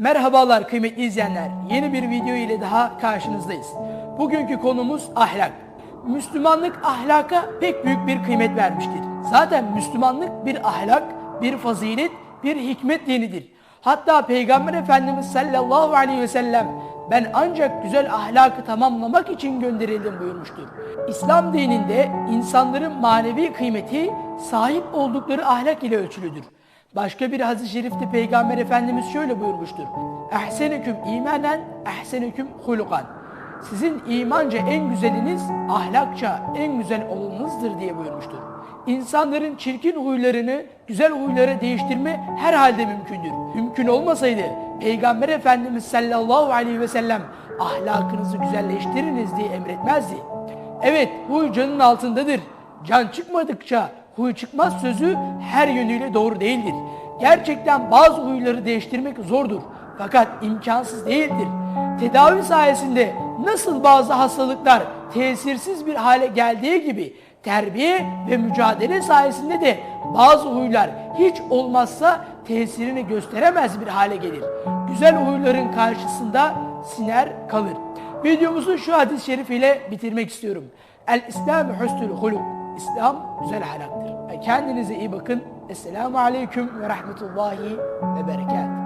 Merhabalar kıymetli izleyenler. Yeni bir video ile daha karşınızdayız. Bugünkü konumuz ahlak. Müslümanlık ahlaka pek büyük bir kıymet vermiştir. Zaten Müslümanlık bir ahlak, bir fazilet, bir hikmet dinidir. Hatta Peygamber Efendimiz sallallahu aleyhi ve sellem ben ancak güzel ahlakı tamamlamak için gönderildim buyurmuştur. İslam dininde insanların manevi kıymeti sahip oldukları ahlak ile ölçülüdür. Başka bir hadis-i şerifte Peygamber Efendimiz şöyle buyurmuştur. Ehsenüküm imanen, ehsenüküm hulukan. Sizin imanca en güzeliniz, ahlakça en güzel olanınızdır diye buyurmuştur. İnsanların çirkin huylarını güzel huylara değiştirme herhalde mümkündür. Mümkün olmasaydı Peygamber Efendimiz sallallahu aleyhi ve sellem ahlakınızı güzelleştiriniz diye emretmezdi. Evet huy canın altındadır. Can çıkmadıkça huy çıkmaz sözü her yönüyle doğru değildir. Gerçekten bazı huyları değiştirmek zordur. Fakat imkansız değildir. Tedavi sayesinde nasıl bazı hastalıklar tesirsiz bir hale geldiği gibi terbiye ve mücadele sayesinde de bazı huylar hiç olmazsa tesirini gösteremez bir hale gelir. Güzel huyların karşısında siner kalır. Videomuzu şu hadis-i şerif ile bitirmek istiyorum. El İslam husnul huluk. İslam güzel ahlaktır. Kendinize iyi bakın. Esselamu Aleyküm ve Rahmetullahi ve Berekatuhu.